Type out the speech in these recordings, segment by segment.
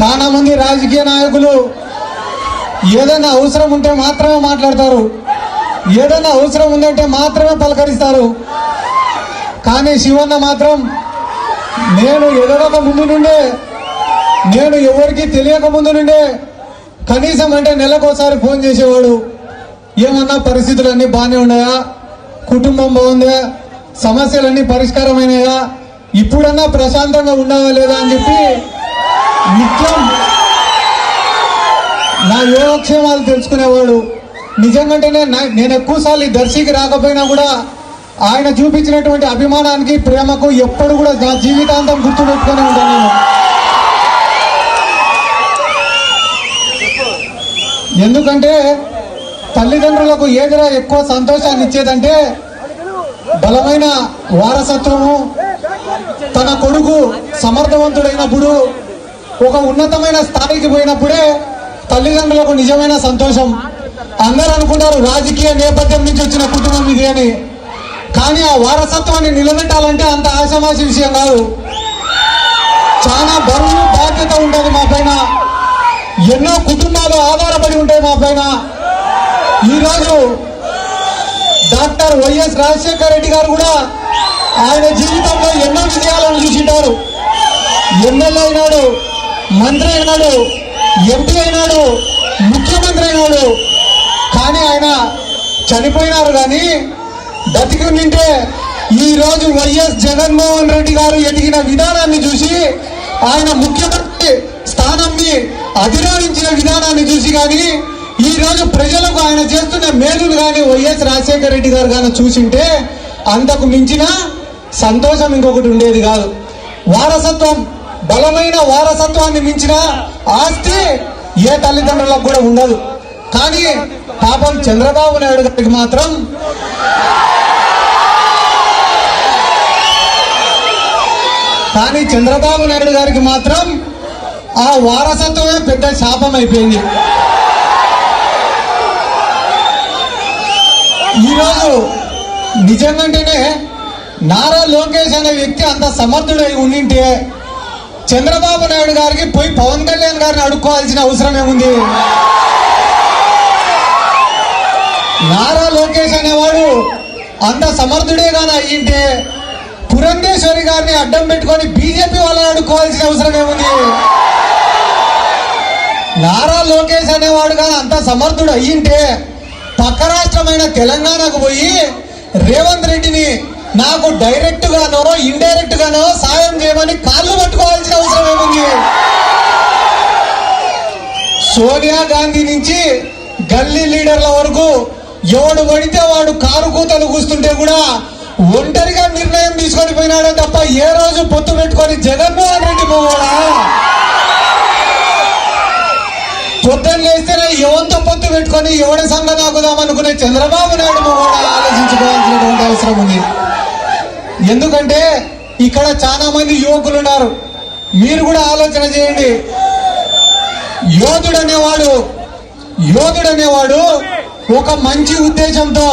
చాలా మంది రాజకీయ నాయకులు ఏదైనా అవసరం ఉంటే మాత్రమే మాట్లాడతారు. ఏదైనా అవసరం ఉందంటే మాత్రమే పలకరిస్తారు. కానీ శివన్న మాత్రం నేను ఎదగక ముందు నుండే నేను ఎవరికి తెలియక ముందు నుండే కనీసం అంటే నెలకోసారి ఫోన్ చేసేవాడు. ఏమన్నా పరిస్థితులన్నీ బాగానే ఉన్నాయా? కుటుంబం బాగుందా? సమస్యలన్నీ పరిష్కారమైనాయా? ఇప్పుడన్నా ప్రశాంతంగా ఉన్నావా లేదా అని చెప్పి నిత్యం నా యోగక్షేమాలు తెలుసుకునేవాడు. నిజంగానే నా- నేను ఎక్కువసార్లు ఈ దర్శికి రాకపోయినా కూడా ఆయన చూపించినటువంటి అభిమానానికి ప్రేమకు ఎప్పుడు కూడా నా జీవితాంతం గుర్తుపెట్టుకునే ఉంటాను నేను. ఎందుకంటే తల్లిదండ్రులకు ఏదిరా ఎక్కువ సంతోషాన్ని ఇచ్చేదంటే బలమైన వారసత్వము తన కొడుకు సమర్థవంతుడైనప్పుడు ఒక ఉన్నతమైన స్థాయికి పోయినప్పుడే తల్లిదండ్రులకు నిజమైన సంతోషం. అందరూ అనుకుంటారు రాజకీయ నేపథ్యం నుంచి వచ్చిన కుటుంబం ఇది అని. కానీ ఆ వారసత్వాన్ని నిలబెట్టాలంటే అంత ఆశమాసి విషయం కాదు. చాలా బరువు బాధ్యత ఉంటుంది మా పైన. ఎన్నో కుటుంబాలు ఆధారపడి ఉంటాయి మా పైన. ఈరోజు డాక్టర్ వైఎస్ రాజశేఖర రెడ్డి గారు కూడా ఆయన జీవితంలో ఎన్నో విజయాలను చూసింటారు. ఎమ్మెల్యే అయినాడు మంత్రి అయినాడు ఎంపీ అయినాడు ముఖ్యమంత్రి అయినాడు. కానీ ఆయన చనిపోయినారు కానీ బతికి ఉండింటే ఈరోజు వైఎస్ జగన్మోహన్ రెడ్డి గారు ఎదిగిన విధానాన్ని చూసి ఆయన ముఖ్యమంత్రి స్థానాన్ని అధిరోహించిన విధానాన్ని చూసి కానీ ఈరోజు ప్రజలకు ఆయన చేస్తున్న మేలును కానీ వైఎస్ రాజశేఖర రెడ్డి గారు కానీ చూసింటే అంతకు మించిన సంతోషం ఇంకొకటి ఉండేది కాదు. వారసత్వం బలమైన వారసత్వాన్ని మించిన ఆస్తి ఏ తల్లిదండ్రులకు కూడా ఉండదు. కానీ పాపం చంద్రబాబు నాయుడు గారికి మాత్రం కానీ చంద్రబాబు నాయుడు గారికి మాత్రం ఆ వారసత్వమే పెద్ద శాపం అయిపోయింది. ఈరోజు నిజంగానే నారా లోకేష్ అనే వ్యక్తి అంత సమర్థుడై ఉండింటే చంద్రబాబు నాయుడు గారికి పోయి పవన్ కళ్యాణ్ గారిని అడుక్కోవాల్సిన అవసరం ఏముంది? నారా లోకేష్ అనేవాడు అంత సమర్థుడే గాని అయ్యింటే పురంధేశ్వరి గారిని అడ్డం పెట్టుకొని బీజేపీ వాళ్ళని అడుక్కోవాల్సిన అవసరం ఏముంది? నారా లోకేష్ అనేవాడు కానీ అంత సమర్థుడు అయ్యింటే పక్క రాష్ట్రమైన తెలంగాణకు పోయి రేవంత్ రెడ్డిని నాకు డైరెక్ట్ గానో ఇండైరెక్ట్ గానో సాయం చేయమని కాళ్ళు పట్టుకోవాల్సిన అవసరం ఏముంది? సోనియా గాంధీ నుంచి గల్లీ లీడర్ల వరకు ఎవడు పడితే వాడు కారు కూతలు కూస్తుంటే కూడా ఒంటరిగా నిర్ణయం తీసుకొని పోయినాడే తప్ప ఏ రోజు పొత్తు పెట్టుకొని జగన్మోహన్ రెడ్డి పోవాడా? పొద్దున్న లేస్తేనే ఎవరితో పొత్తు పెట్టుకొని ఎవడి సంఘం నాకుదాం చంద్రబాబు నాయుడు కూడా ఆలోచించుకోవాల్సినటువంటి అవసరం ఉంది. ఎందుకంటే ఇక్కడ చాలా మంది యువకులు ఉన్నారు. మీరు కూడా ఆలోచన చేయండి. యోధుడు అనేవాడు యోధుడు అనేవాడు ఒక మంచి ఉద్దేశంతో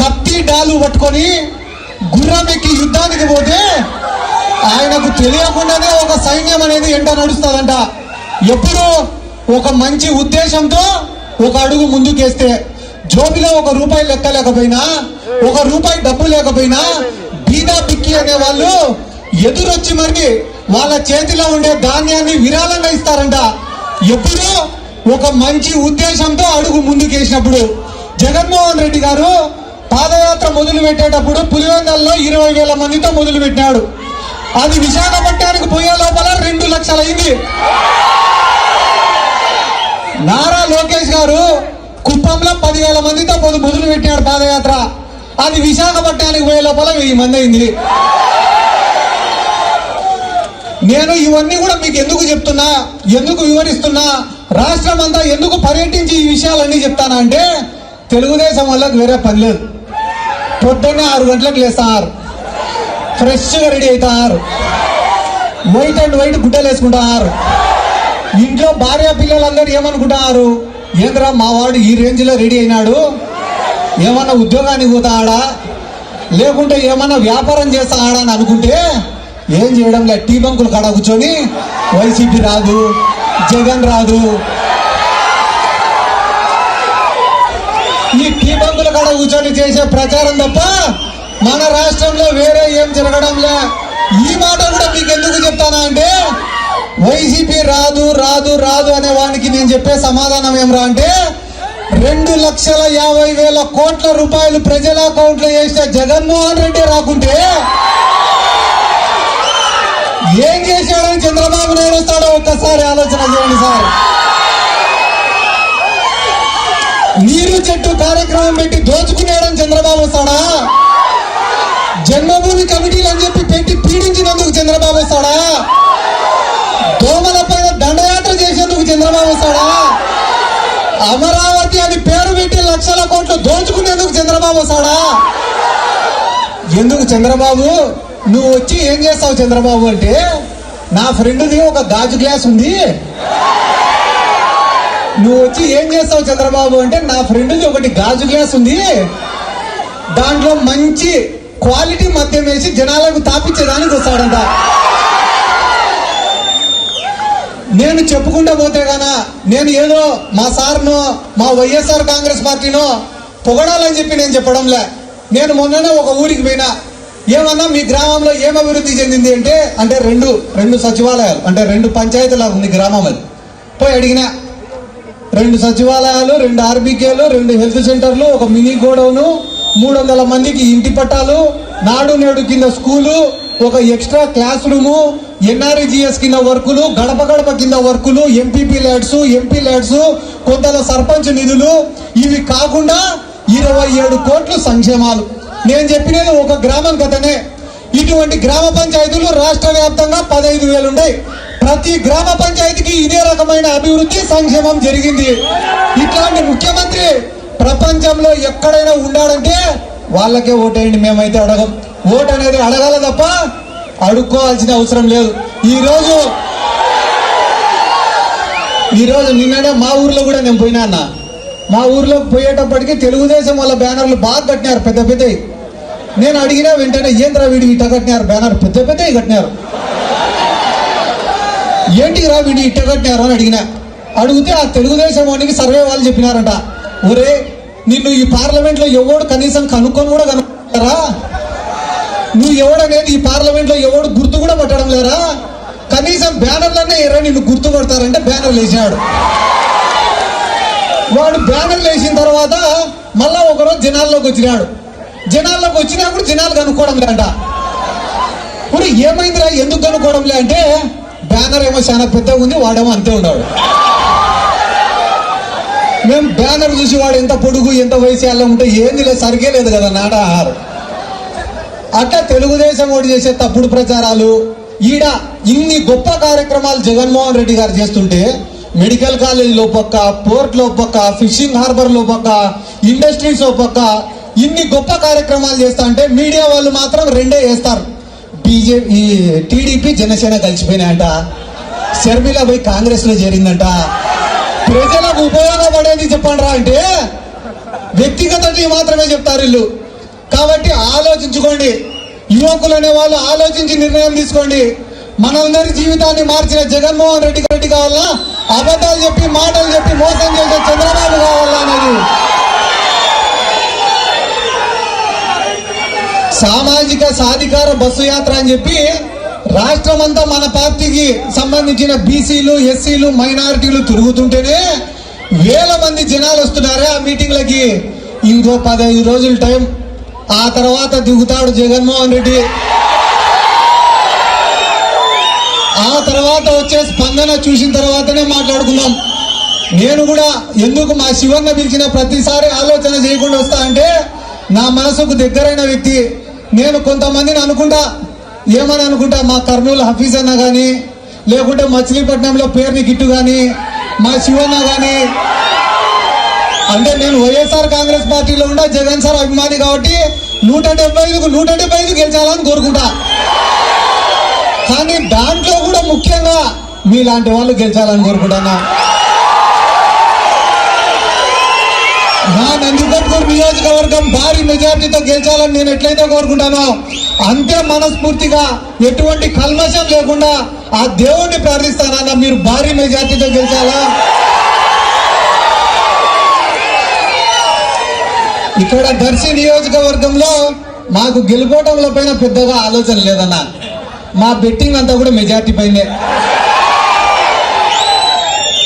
కత్తి డాలు పట్టుకొని గుర్రం ఎక్కి యుద్ధానికి పోతే ఆయనకు తెలియకుండానే ఒక సైన్యం అనేది ఎంట నడుస్తుందంట. ఎప్పుడు ఒక మంచి ఉద్దేశంతో ఒక అడుగు ముందుకేస్తే జోబిలో ఒక రూపాయి లెక్క లేకపోయినా ఒక రూపాయి డబ్బు లేకపోయినా హీనా బిక్కి అనే వాళ్ళు ఎదురొచ్చి మరి వాళ్ళ చేతిలో ఉండే ధాన్యాన్ని విరాళంగా ఇస్తారంట. ఎప్పుడూ ఒక మంచి ఉద్దేశంతో అడుగు ముందుకేసినప్పుడు జగన్మోహన్ రెడ్డి గారు పాదయాత్ర మొదలు పెట్టేటప్పుడు పులివెందల్లో ఇరవై వేల మందితో మొదలు పెట్టినాడు. అది విశాఖపట్నానికి పోయే లోపల రెండు లక్షలు అయింది నారా లోకేష్ గారు కుప్పంలో పదివేల మందితో మొదలు మొదలు పెట్టాడు పాదయాత్ర. అది విశాఖపట్నానికి పోయే లోపల వెయ్యి మంది అయింది. నేను ఇవన్నీ కూడా మీకు ఎందుకు చెప్తున్నా ఎందుకు వివరిస్తున్నా రాష్ట్రం అంతా ఎందుకు పర్యటించి ఈ విషయాలన్నీ చెప్తానా అంటే తెలుగుదేశం వాళ్ళకి వేరే పని లేదు. పొద్దున్నే ఆరు గంటలకు లేస్తారు. ఫ్రెష్గా రెడీ అవుతారు. వైట్ అండ్ వైట్ గుడ్డలు వేసుకుంటారు. ఇంట్లో భార్య పిల్లలందరూ ఏమనుకుంటున్నారు ఏంద్రా మా వాడు ఈ రేంజ్లో రెడీ అయినాడు? ఏమన్నా ఉద్యోగానికి పోతా ఆడ? లేకుంటే ఏమన్నా వ్యాపారం చేస్తా ఆడా అని అనుకుంటే ఏం చేయడం లేదు టీ బంకులు కాడ కూర్చొని వైసీపీ రాదు జగన్ రాదు. ఈ టీ బంకుల కాడ కూర్చొని చేసే ప్రచారం తప్ప మన రాష్ట్రంలో వేరే ఏం జరగడంలే ఈ మాట కూడా మీకు ఎందుకు చెప్తానా అంటే వైసీపీ రాదు రాదు రాదు అనే వానికి నేను చెప్పే సమాధానం ఏమరా అంటే రెండు లక్షల యాభై వేల కోట్ల రూపాయలు ప్రజల అకౌంట్లో వేసిన జగన్మోహన్ రెడ్డి రాకుంటే ఏం చేశాడని చంద్రబాబు నాయుడు వస్తాడో ఒక్కసారి ఆలోచన చేయండి సార్. నీరు చెట్టు కార్యక్రమం పెట్టి దోచుకునేయడం చంద్రబాబు వస్తాడా? జన్మభూమి కమిటీలు అని చెప్పి పెట్టి పీడించినందుకు చంద్రబాబు వస్తాడా? దోమల పైన దండయాత్ర చేసేందుకు చంద్రబాబు వస్తాడా? అమరావతి లక్షల కోట్లు దోచుకునేందుకు చంద్రబాబు వస్తాడా? ఎందుకు చంద్రబాబు? నువ్వు వచ్చి ఏం చేస్తావు చంద్రబాబు అంటే నా ఫ్రెండ్ది ఒక గాజు గ్లాస్ ఉంది. నువ్వు వచ్చి ఏం చేస్తావు చంద్రబాబు అంటే నా ఫ్రెండ్ది ఒకటి గాజు గ్లాస్ ఉంది. దాంట్లో మంచి క్వాలిటీ మద్యం వేసి జనాలకు తాపించేదానికి వస్తాడంట. నేను చెప్పుకుంటా పోతే గానా నేను ఏదో మా సార్ను మా వైఎస్ఆర్ కాంగ్రెస్ పార్టీనో పొగడాలని చెప్పి నేను చెప్పడంలే. నేను మొన్ననే ఒక ఊరికి పోయినా. ఏమన్నా మీ గ్రామంలో ఏం అభివృద్ధి చెందింది అంటే అంటే రెండు రెండు సచివాలయాలు అంటే రెండు పంచాయతీలా ఉంది గ్రామం అది. పోయి అడిగినా రెండు సచివాలయాలు రెండు ఆర్బీకేలు రెండు హెల్త్ సెంటర్లు ఒక మినీ గోడౌను మూడు వందల మందికి ఇంటి పట్టాలు నాడు నేడు కింద స్కూలు ఒక ఎక్స్ట్రా క్లాస్ రూము ఎన్ఆర్జిఎస్ కింద వర్కులు గడప గడప కింద వర్కులు ఎంపీపీ ల్యాడ్స్ ఎంపీ ల్యాడ్స్ కొంతలో సర్పంచ్ నిధులు. ఇవి కాకుండా ఇరవై ఏడు కోట్లు సంక్షేమాలు. నేను చెప్పినది ఒక గ్రామం కథనే. ఇటువంటి గ్రామ పంచాయతీలు రాష్ట్ర వ్యాప్తంగా పదహైదు వేలు ఉన్నాయి ప్రతి గ్రామ పంచాయతీకి ఇదే రకమైన అభివృద్ధి సంక్షేమం జరిగింది. ఇట్లాంటి ముఖ్యమంత్రి ప్రపంచంలో ఎక్కడైనా ఉండాలంటే వాళ్ళకే ఓటేయండి మేమైతే అడగం. ఓటు అనేది అడగాల తప్ప అడుక్కోవాల్సిన అవసరం లేదు. ఈరోజు ఈరోజు నిన్ననే మా ఊర్లో కూడా నేను పోయినా అన్న. మా ఊర్లో పోయేటప్పటికి తెలుగుదేశం వాళ్ళ బ్యానర్లు బాగా కట్టినారు పెద్ద పెద్దవి నేను అడిగినా వెంటనే ఏంద్రా వీడి ఇట్ట కట్టినారు? బ్యానర్ పెద్ద పెద్దవి కట్టినారు. ఏంటి రా వీడి ఇట్ట కట్టినారు? అని అడిగినా. అడిగితే ఆ తెలుగుదేశం వాడికి సర్వే వాళ్ళు చెప్పినారంట. ఒరే నిన్ను ఈ పార్లమెంట్లో ఎవడు కనీసం కనుక్కొని కూడా కనుక్కుంటారా నువ్వు ఎవడనేది ఈ పార్లమెంట్లో ఎవడు గుర్తు కూడా పట్టడం లేరా? కనీసం బ్యానర్లనే ఎర్ర నిన్ను గుర్తు పడతారంటే బ్యానర్లు వేసాడు వాడు బ్యానర్లు వేసిన తర్వాత మళ్ళా ఒకరోజు జనాల్లోకి వచ్చినాడు. జనాల్లోకి వచ్చినప్పుడు జనాలు కనుక్కోవడం లేట ఇప్పుడు ఏమైందిరా? ఎందుకు కనుక్కోవడం లే అంటే బ్యానర్ ఏమో చాలా పెద్దగా ఉంది వాడేమో అంతే ఉన్నాడు. మేము బ్యానర్ చూసి వాడు ఎంత పొడుగు ఎంత వయసు ఎలా ఉంటే ఏంది లేదు సరిగే లేదు కదా నాట ఆహారం. అట్లా తెలుగుదేశం ఓటు చేసే తప్పుడు ప్రచారాలు ఈడ ఇన్ని గొప్ప కార్యక్రమాలు జగన్మోహన్ రెడ్డి గారు చేస్తుంటే మెడికల్ కాలేజీలో పక్క పోర్ట్లో పక్క ఫిషింగ్ హార్బర్ లోపక్క ఇండస్ట్రీస్లో పక్క ఇన్ని గొప్ప కార్యక్రమాలు చేస్తా అంటే మీడియా వాళ్ళు మాత్రం రెండే వేస్తారు బీజేపీ టీడీపీ జనసేన కలిసిపోయినాయంట. షర్మిల పోయి కాంగ్రెస్లో చేరిందంట. ప్రజలకు ఉపయోగపడేది చెప్పండి రా అంటే. వ్యక్తిగతని మాత్రమే చెప్తారు వీళ్ళు. కాబట్టి ఆలోచించుకోండి. యువకులు అనే వాళ్ళు ఆలోచించి నిర్ణయం తీసుకోండి. మనందరి జీవితాన్ని మార్చిన జగన్మోహన్ రెడ్డి రెడ్డి కావాలా? అబద్ధాలు చెప్పి మాటలు చెప్పి మోసం చేసే చంద్రబాబు కావాలా అనేది? సామాజిక సాధికార బస్సు యాత్ర అని చెప్పి రాష్ట్రం అంతా మన పార్టీకి సంబంధించిన బీసీలు ఎస్సీలు మైనారిటీలు తిరుగుతుంటేనే వేల మంది జనాలు వస్తున్నారే ఆ మీటింగ్లకి. ఇంకో పదహైదు రోజుల టైం. ఆ తర్వాత దిగుతాడు జగన్మోహన్ రెడ్డి. ఆ తర్వాత వచ్చే స్పందన చూసిన తర్వాతనే మాట్లాడుకుందాం. నేను కూడా ఎందుకు మా శివన్న పిలిచిన ప్రతిసారి ఆలోచన చేయకుండా వస్తా అంటే నా మనసుకు దగ్గరైన వ్యక్తి. నేను కొంతమందిని అనుకుంటా. ఏమని అనుకుంటా మా కర్నూలు హఫీజ్ అన్న కానీ లేకుంటే మచిలీపట్నంలో పేరుని గిట్టు కానీ మా శివన్న కానీ అంటే నేను వైఎస్ఆర్ కాంగ్రెస్ పార్టీలో ఉండా జగన్ సార్ అభిమాని కాబట్టి నూట డెబ్బై ఐదుకు నూట డెబ్బై ఐదు గెలిచాలని కోరుకుంటా. కానీ దాంట్లో కూడా ముఖ్యంగా మీలాంటి వాళ్ళు గెలిచాలని కోరుకుంటున్నా. నా నందికొట్కూరు నియోజకవర్గం భారీ మెజార్టీతో గెలిచాలని నేను ఎట్లయితే కోరుకుంటానో అంతే మనస్ఫూర్తిగా ఎటువంటి కల్మషం లేకుండా ఆ దేవుణ్ణి ప్రార్థిస్తానన్న మీరు భారీ మెజార్టీతో గెలిచాలా? ఇక్కడ దర్శి నియోజకవర్గంలో మాకు గెలుపోవటంలో పైన పెద్దగా ఆలోచన లేదన్నా. మా బెట్టింగ్ అంతా కూడా మెజార్టీ పైనే.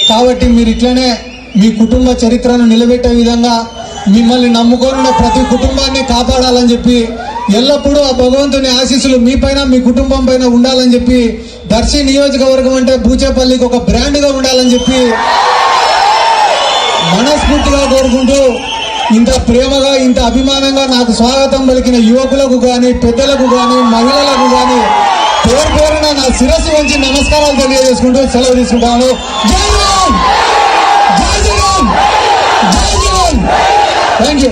కాబట్టి మీరు ఇట్లనే మీ కుటుంబ చరిత్రను నిలబెట్టే విధంగా మిమ్మల్ని నమ్ముకొని ప్రతి కుటుంబాన్ని కాపాడాలని చెప్పి ఎల్లప్పుడూ ఆ భగవంతుని ఆశీస్సులు మీ పైన మీ కుటుంబం పైన ఉండాలని చెప్పి దర్శి నియోజకవర్గం అంటే బూచేపల్లికి ఒక బ్రాండ్గా ఉండాలని చెప్పి మనస్ఫూర్తిగా కోరుకుంటూ ఇంత ప్రేమగా ఇంత అభిమానంగా నాకు స్వాగతం పలికిన యువకులకు కానీ పెద్దలకు కానీ మహిళలకు కానీ పేరు పేరున నా శిరస్సు వంచి నమస్కారాలు తెలియజేసుకుంటూ సెలవు తీసుకుంటాను. జై రామ్ జై శ్రీరామ్ జై జగన్ థ్యాంక్ యూ